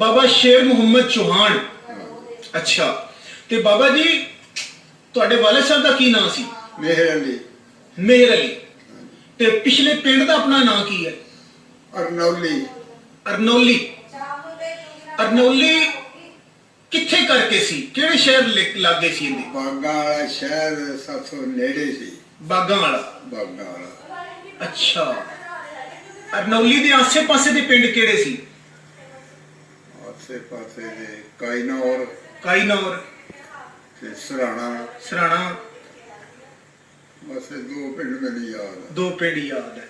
ਬਾਬਾ ਸ਼ੇਰ ਮੁਹੰਮਦ ਚੌਹਾਨ। ਅੱਛਾ। ਤੇ ਬਾਬਾ ਜੀ ਤੁਹਾਡੇ ਵਾਲਦ ਸਾਹਿਬ ਦਾ ਕੀ ਨਾਮ ਸੀ? ਮੇਹਰ ਅਲੀ। ਮੇਹਰ ਅਲੀ। ਤੇ ਪਿਛਲੇ ਪਿੰਡ ਦਾ ਆਪਣਾ ਨਾਮ ਕੀ ਹੈ? ਅਰਨੌਲੀ। ਅਰਨੌਲੀ। ਅਰਨੌਲੀ ਕਿੱਥੇ ਕਰਕੇ ਸੀ? ਕਿਹੜੇ ਸ਼ਹਿਰ ਲਾਗੇ ਸੀ ਇਹਦੇ ਬਾਗਾ ਵਾਲਾ ਸ਼ਹਿਰ ਸਾਥੋਂ ਨੇੜੇ ਸੀ। ਬਾਗਾਂ ਵਾਲਾ। ਬਾਗਾ ਵਾਲਾ। ਅੱਛਾ। ਅਰਨੌਲੀ ਦੇ ਆਸੇ-ਪਾਸੇ ਦੇ ਪਿੰਡ ਕਿਹੜੇ ਸੀ? ਆਸੇ ਪਾਸੇ ਦੇ ਕਾਇਨੌਰ ਕਾਈਨੌਰ। ਤੇ ਸਰਾਣਾ। ਸਰਾਣਾ। ਬਸ ਇਹ ਦੋ ਪਿੰਡ ਮੈਨੂੰ ਯਾਦ ਆ। ਦੋ ਪਿੰਡ ਯਾਦ ਹੈ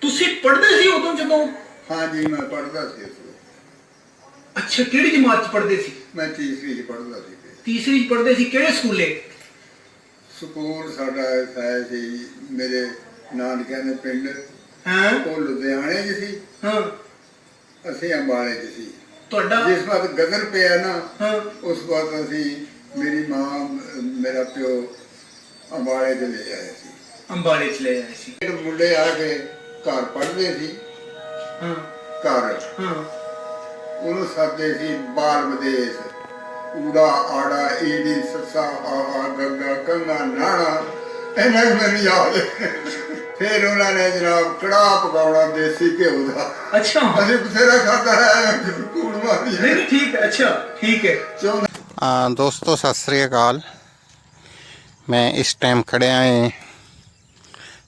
ਤੁਸੀਂ ਪੜ੍ਹਦੇ ਸੀ ਉਦੋਂ ਜਦੋਂ? ਹਾਂਜੀ ਮੈਂ ਪੜ੍ਹਦਾ ਸੀ ਉਸ ਵੇਲੇ। ਅੱਛਾ ਕਿਹੜੀ ਜਮਾਤ ਚ ਪੜ੍ਹਦੇ ਸੀ? ਮੈਂ ਤੀਸਰੀ ਚ ਪੜ੍ਹਦਾ ਸੀ ਤੀਸਰੀ ਚ ਪੜ੍ਹਦੇ ਸੀ ਕਿਹੜੇ ਸਕੂਲੇ? ਸਕੂਲ ਸਾਡਾ ਹੈ ਸੀ ਮੇਰੇ ਨਾਨਕਿਆਂ ਦੇ ਪਿੰਡ। ਹਾਂ? ਉਹ ਲੁਧਿਆਣੇ 'ਚ ਸੀ। ਹਾਂ। ਅਸੀਂ ਅੰਬਾਲੇ 'ਚ ਸੀ। ਤੁਹਾਡਾ ਜਿਸ ਵਾਰ ਗਦਰ ਪਿਆ ਨਾ ਉਸ ਵਾਰ ਅਸੀਂ ਮੇਰੀ ਮਾਂ ਮੇਰਾ ਪਿਓ ਅੰਬਾਲੇ ਚ ਲੈ ਆਏ ਸੀ। ਅੰਬਾਲੇ ਚ ਲੈ ਆਏ ਸੀ। ਇੱਕ ਮੁੰਡੇ ਆ ਕੇ ਘਰ ਪੜ੍ਹਦੇ ਸੀ। ਹਾਂ। ਘਰ। ਹਾਂ। ਉਹਨੂੰ ਸਾਦੇ ਸੀ ਬਾਲ ਵਿਦੇਸ਼। ਊੜਾ ਆੜਾ ਈੜੀ ਸੱਸਾ ਆ ਆ ਗੰਗਾ ਕੰਗਾ ਨਾਣਾ। ਇਹਨਾਂ ਨੂੰ ਮੈਨੂੰ ਯਾਦ। ਫਿਰ ਉਹਨਾਂ ਨੇ ਜਨਾਬ ਕੜਾਹ ਪਕਾਉਣਾ ਦੇਸੀ ਘਿਓ ਦਾ। ਅੱਛਾ। ਅਸੀਂ ਬਥੇਰਾ ਖਾਦਾ ਹੈ। ਨਹੀਂ ਨਹੀਂ, ਠੀਕ ਹੈ ਅੱਛਾ ਠੀਕ ਹੈ। ਚਾਹੁੰਦਾ ਆ ਦੋਸਤੋ ਸਤਿ ਸ੍ਰੀ ਅਕਾਲ। ਮੈਂ ਇਸ ਟਾਈਮ ਖੜਿਆ ਏ।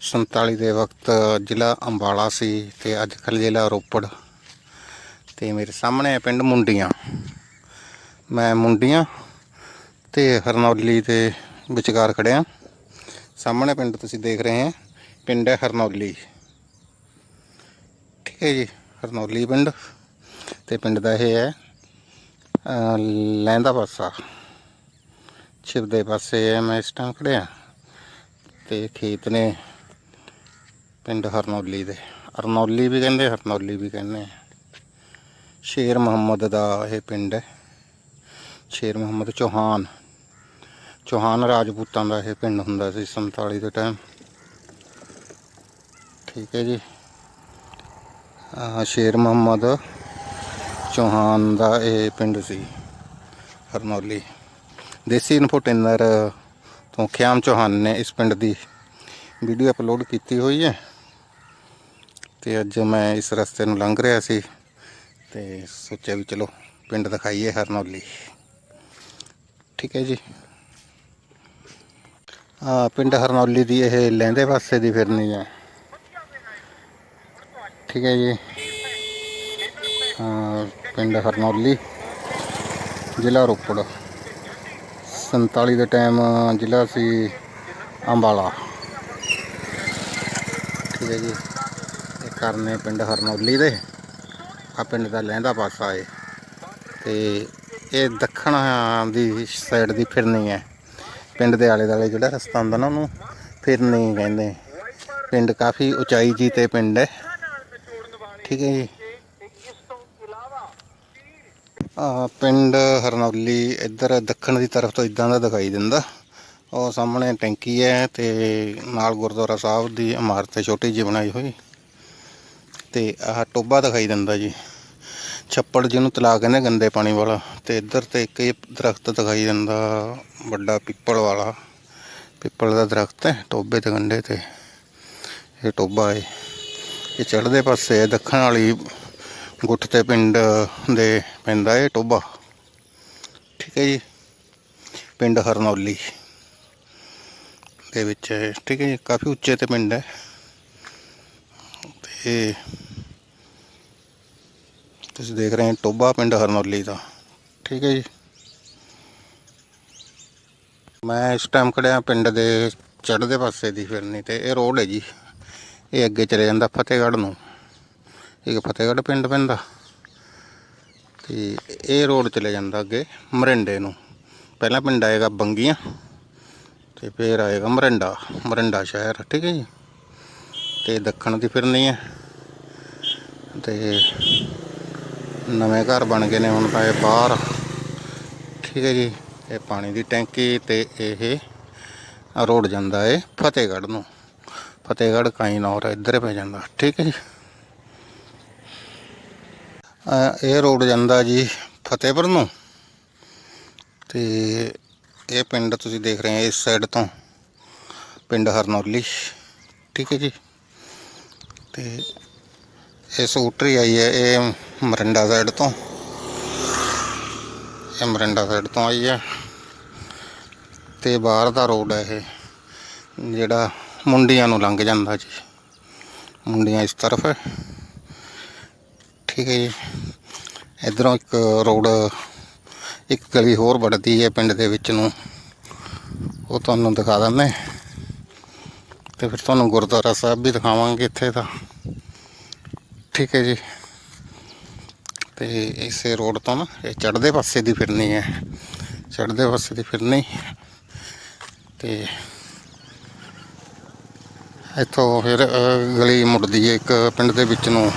47 ਦੇ ਵਕਤ ਜ਼ਿਲ੍ਹਾ ਅੰਬਾਲਾ ਸੀ ਤੇ ਅੱਜ ਕੱਲ੍ਹ ਜ਼ਿਲ੍ਹਾ ਰੋਪੜ। ਤੇ ਮੇਰੇ ਸਾਹਮਣੇ ਹੈ ਪਿੰਡ ਮੁੰਡੀਆਂ। ਮੈਂ ਮੁੰਡੀਆਂ ਤੇ ਹਰਨੌਲੀ ਦੇ ਵਿਚਕਾਰ ਖੜਿਆ। ਸਾਹਮਣੇ ਪਿੰਡ ਤੁਸੀਂ ਦੇਖ ਰਹੇ ਹੋ ਪਿੰਡ ਹੈ ਹਰਨੌਲੀ। ਠੀਕ ਹੈ ਜੀ ਹਰਨੌਲੀ ਪਿੰਡ। ਤੇ ਪਿੰਡ ਦਾ ਇਹ ਹੈ, ਅਹ, ਲਹਿੰਦਾ ਪਾਸਾ। ਛਿਪ ਦੇ ਪਾਸੇ ਹੈ ਮੈਂ ਇਸ ਟਾਈਮ ਖੜਿਆ ਤੇ ਖੇਤ ਨੇ ਪਿੰਡ ਹਰਨੌਲੀ ਦੇ। ਹਰਨੌਲੀ ਵੀ ਕਹਿੰਦੇ, ਹਰਨੌਲੀ ਵੀ ਕਹਿੰਦੇ ਸ਼ੇਰ ਮੁਹੰਮਦ ਦਾ ਇਹ ਪਿੰਡ ਹੈ। ਸ਼ੇਰ ਮੁਹੰਮਦ ਚੌਹਾਨ। ਚੌਹਾਨ ਰਾਜਪੂਤਾਂ ਦਾ ਇਹ ਪਿੰਡ ਹੁੰਦਾ ਸੀ 47 ਦੇ ਟਾਈਮ ਠੀਕ ਹੈ ਜੀ। ਸ਼ੇਰ ਮੁਹੰਮਦ ਚੌਹਾਨ ਦਾ ਇਹ ਪਿੰਡ ਸੀ, ਹਰਨੌਲੀ। ਦੇਸੀ ਇਨਫੋਟੇਨਰ ਤੋਂ ਖਿਆਮ ਚੌਹਾਨ ਨੇ ਇਸ ਪਿੰਡ ਦੀ ਵੀਡੀਓ ਅਪਲੋਡ ਕੀਤੀ ਹੋਈ ਹੈ। ਤੇ ਅੱਜ ਮੈਂ ਇਸ ਰਸਤੇ ਨੂੰ ਲੰਘ ਰਿਹਾ ਸੀ ਤੇ ਸੋਚਿਆ ਵੀ ਚਲੋ ਪਿੰਡ ਦਿਖਾਈਏ ਹਰਨੌਲੀ। ਠੀਕ ਹੈ ਜੀ। ਆ, ਪਿੰਡ ਹਰਨੌਲੀ ਦੀ ਇਹ ਲਹਿੰਦੇ ਪਾਸੇ ਦੀ ਫਿਰਨੀ ਹੈ। ਠੀਕ ਹੈ ਜੀ। ਪਿੰਡ ਹਰਨੌਲੀ, ਜ਼ਿਲ੍ਹਾ ਰੋਪੜ। 47 ਦੇ ਟਾਈਮ ਜ਼ਿਲ੍ਹਾ ਸੀ ਅੰਬਾਲਾ। ਠੀਕ ਹੈ ਜੀ। ਇਹ ਕਰਨੇ ਪਿੰਡ ਹਰਨੌਲੀ ਦੇ। ਆ ਪਿੰਡ ਦਾ ਲਹਿੰਦਾ ਪਾਸਾ ਏ। ਤੇ ਇਹ ਦੱਖਣ ਦੀ ਸਾਈਡ ਦੀ ਫਿਰਨੀ ਹੈ। ਪਿੰਡ ਦੇ ਆਲੇ ਦੁਆਲੇ ਜਿਹੜਾ ਰਸਤਾ ਹੁੰਦਾ ਨਾ ਉਹਨੂੰ ਫਿਰਨੀ ਕਹਿੰਦੇ। ਪਿੰਡ ਕਾਫੀ ਉਚਾਈ ਜੀ ਤੇ ਪਿੰਡ ਹੈ। ਠੀਕ ਹੈ ਜੀ ਆ ਪਿੰਡ ਹਰਨੌਲੀ ਇੱਧਰ ਦੱਖਣ ਦੀ ਤਰਫ ਤੋਂ ਇਦਾਂ ਦਾ ਦਿਖਾਈ ਦਿੰਦਾ। ਉਹ ਸਾਹਮਣੇ ਟੈਂਕੀ ਹੈ ਤੇ ਨਾਲ ਗੁਰਦੁਆਰਾ ਸਾਹਿਬ ਦੀ ਇਮਾਰਤ ਹੈ, ਛੋਟੀ ਜਿਹੀ ਬਣਾਈ ਹੋਈ। ਤੇ ਆਹ ਟੋਬਾ ਦਿਖਾਈ ਦਿੰਦਾ ਜੀ। ਛੱਪੜ ਜਿਹਨੂੰ ਤਲਾ ਕਹਿੰਦੇ ਗੰਦੇ ਪਾਣੀ ਵਾਲਾ। ਤੇ ਇੱਧਰ ਤੇ ਇੱਕ ਇਹ ਦਰਖਤ ਦਿਖਾਈ ਦਿੰਦਾ, ਵੱਡਾ ਪਿੱਪਲ ਵਾਲਾ। ਪਿੱਪਲ ਦਾ ਦਰਖਤ ਹੈ ਟੋਬੇ ਤੇ ਗੰਡੇ ਤੇ। ਇਹ ਟੋਬਾ ਹੈ। ਇਹ ਚੜ੍ਹਦੇ ਪਾਸੇ ਦੱਖਣ ਵਾਲੀ ਗੁੱਠ ਤੇ ਪਿੰਡ ਦੇ ਪੈਂਦਾ ਇਹ ਟੋਬਾ ਠੀਕ ਹੈ ਜੀ। ਪਿੰਡ ਹਰਨੌਲੀ ਦੇ ਵਿੱਚ ਠੀਕ ਹੈ ਜੀ, ਕਾਫੀ ਉੱਚੇ ਤੇ ਪਿੰਡ ਹੈ। ਤੇ ਤੁਸੀਂ ਦੇਖ ਰਹੇ ਹੋ ਟੋਬਾ ਪਿੰਡ ਹਰਨੌਲੀ ਦਾ। ਠੀਕ ਹੈ ਜੀ। ਮੈਂ ਇਸ ਟਾਈਮ ਖੜਿਆ ਪਿੰਡ ਦੇ ਚੜ੍ਹਦੇ ਪਾਸੇ ਦੀ ਫਿਰਨੀ ਤੇ ਇਹ ਰੋਡ ਹੈ ਜੀ। ਇਹ ਅੱਗੇ ਚਲੇ ਜਾਂਦਾ ਫਤਿਹਗੜ੍ਹ ਨੂੰ। ਇਹ ਫਤਿਹਗੜ੍ਹ ਪਿੰਡ ਪੈਂਦਾ। ਤੇ ਇਹ ਰੋਡ ਚਲੇ ਜਾਂਦਾ ਅੱਗੇ ਮਰਿੰਡੇ ਨੂੰ। ਪਹਿਲਾ ਪਿੰਡ ਆਏਗਾ ਬੰਗੀਆਂ, ਤੇ ਫਿਰ ਆਏਗਾ ਮਰਿੰਡਾ ਮਰਿੰਡਾ ਸ਼ਹਿਰ, ਠੀਕ ਹੈ ਜੀ। ਤੇ ਦੱਖਣ ਦੀ ਫਿਰਨੀ ਹੈ। ਤੇ ਨਵੇਂ ਘਰ ਬਣ ਗਏ ਨੇ ਹੁਣ ਤਾਂ ਇਹ ਬਾਹਰ। ਠੀਕ ਹੈ ਜੀ, ਇਹ ਪਾਣੀ ਦੀ ਟੈਂਕੀ ਤੇ ਇਹ ਰੋਡ ਜਾਂਦਾ ਹੈ ਫਤਿਹਗੜ੍ਹ ਨੂੰ। ਫਤਿਹਗੜ੍ਹ ਕਾਈਨੌਰ ਇੱਧਰ ਪੈ ਜਾਂਦਾ। ਠੀਕ ਹੈ ਜੀ। ਇਹ ਰੋਡ ਜਾਂਦਾ ਜੀ ਫਤਿਹਪੁਰ ਨੂੰ। ਤੇ ਇਹ ਪਿੰਡ ਤੁਸੀਂ ਦੇਖ ਰਹੇ ਹੋ ਇਸ ਸਾਈਡ ਤੋਂ, ਪਿੰਡ ਹਰਨੌਲੀ। ਠੀਕ ਹੈ ਜੀ। ਤੇ ਇਹ ਸਕੂਟਰੀ ਆਈ ਹੈ, ਇਹ ਮਰਿੰਡਾ ਸਾਈਡ ਤੋਂ। ਇਹ ਮਰਿੰਡਾ ਸਾਈਡ ਤੋਂ ਆਈ ਹੈ। ਤੇ ਬਾਹਰ ਦਾ ਰੋਡ ਹੈ ਇਹ, ਜਿਹੜਾ ਮੁੰਡੀਆਂ ਨੂੰ ਲੰਘ ਜਾਂਦਾ ਜੀ। ਮੁੰਡੀਆਂ ਇਸ ਤਰਫ ਹੈ। ਠੀਕ ਹੈ ਜੀ ਇਧਰੋਂ ਇੱਕ ਰੋਡ, ਇੱਕ ਗਲੀ ਹੋਰ ਵੜਦੀ ਹੈ ਪਿੰਡ ਦੇ ਵਿੱਚ ਨੂੰ। ਉਹ ਤੁਹਾਨੂੰ ਦਿਖਾ ਦਿੰਦੇ ਤੇ ਫਿਰ ਤੁਹਾਨੂੰ ਗੁਰਦੁਆਰਾ ਸਾਹਿਬ ਵੀ ਦਿਖਾਵਾਂਗੇ ਇੱਥੇ ਦਾ ਠੀਕ ਹੈ ਜੀ। ਤੇ ਇਸੇ ਰੋਡ ਤੋਂ ਨਾ, ਇਹ ਚੜ੍ਹਦੇ ਪਾਸੇ ਦੀ ਫਿਰਨੀ ਹੈ। ਚੜ੍ਹਦੇ ਪਾਸੇ ਦੀ ਫਿਰਨੀ। ਤੇ ਇੱਥੋਂ ਫਿਰ ਗਲੀ ਮੁੜਦੀ ਹੈ ਇੱਕ ਪਿੰਡ ਦੇ ਵਿੱਚ ਨੂੰ।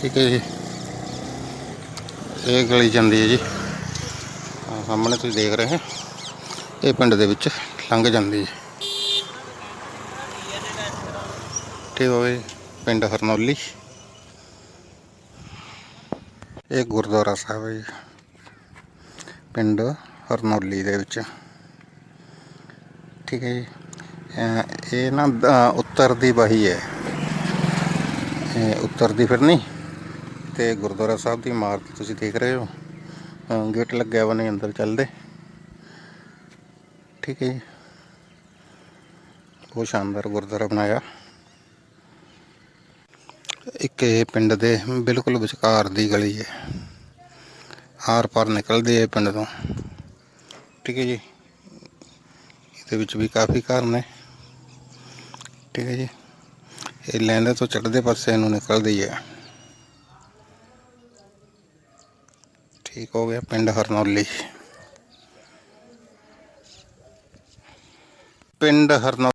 ਠੀਕ ਹੈ ਜੀ। ਇਹ ਗਲੀ ਜਾਂਦੀ ਹੈ ਜੀ। ਆਹ ਸਾਹਮਣੇ ਤੁਸੀਂ ਦੇਖ ਰਹੇ ਹੋ। ਇਹ ਪਿੰਡ ਦੇ ਵਿੱਚ ਲੰਘ ਜਾਂਦੀ ਹੈ। ਠੀਕ ਹੋਵੇ ਪਿੰਡ ਹਰਨੌਲੀ। ਇਹ ਗੁਰਦੁਆਰਾ ਸਾਹਿਬ ਹੈ ਜੀ। ਪਿੰਡ ਹਰਨੌਲੀ ਦੇ ਵਿੱਚ। ਠੀਕ ਹੈ ਜੀ। ਇਹ ਨਾ ਉੱਤਰ ਦੀ ਬਾਹੀ ਹੈ। ਉੱਤਰ ਦੀ ਫਿਰਨੀ ਤੇ ਗੁਰਦੁਆਰਾ ਸਾਹਿਬ ਦੀ ਇਮਾਰਤ ਤੁਸੀਂ ਦੇਖ ਰਹੇ ਹੋ। ਗੇਟ ਲੱਗਿਆ ਵਾ ਨੇ ਅੰਦਰ ਚੱਲਦੇ। ਠੀਕ ਹੈ ਜੀ। ਬਹੁਤ ਸ਼ਾਨਦਾਰ ਗੁਰਦੁਆਰਾ ਬਣਾਇਆ। ਇੱਕ ਇਹ ਪਿੰਡ ਦੇ ਬਿਲਕੁਲ ਵਿਚਕਾਰ ਦੀ ਗਲੀ ਹੈ। ਆਰ ਪਾਰ ਨਿਕਲਦੀ ਹੈ ਪਿੰਡ ਤੋਂ। ਠੀਕ ਹੈ ਜੀ। ਇਹਦੇ ਵਿੱਚ ਵੀ ਕਾਫੀ ਘਰ ਨੇ। ਠੀਕ ਹੈ ਜੀ। ਇਹ ਲੈਂਦੇ ਤੋਂ ਚੜ੍ਹਦੇ ਪਾਸੇ ਨੂੰ ਨਿਕਲਦੀ ਹੈ। ਠੀਕ ਹੋ ਗਿਆ ਪਿੰਡ ਹਰਨੌਲੀ। ਪਿੰਡ ਹਰਨੌਲੀ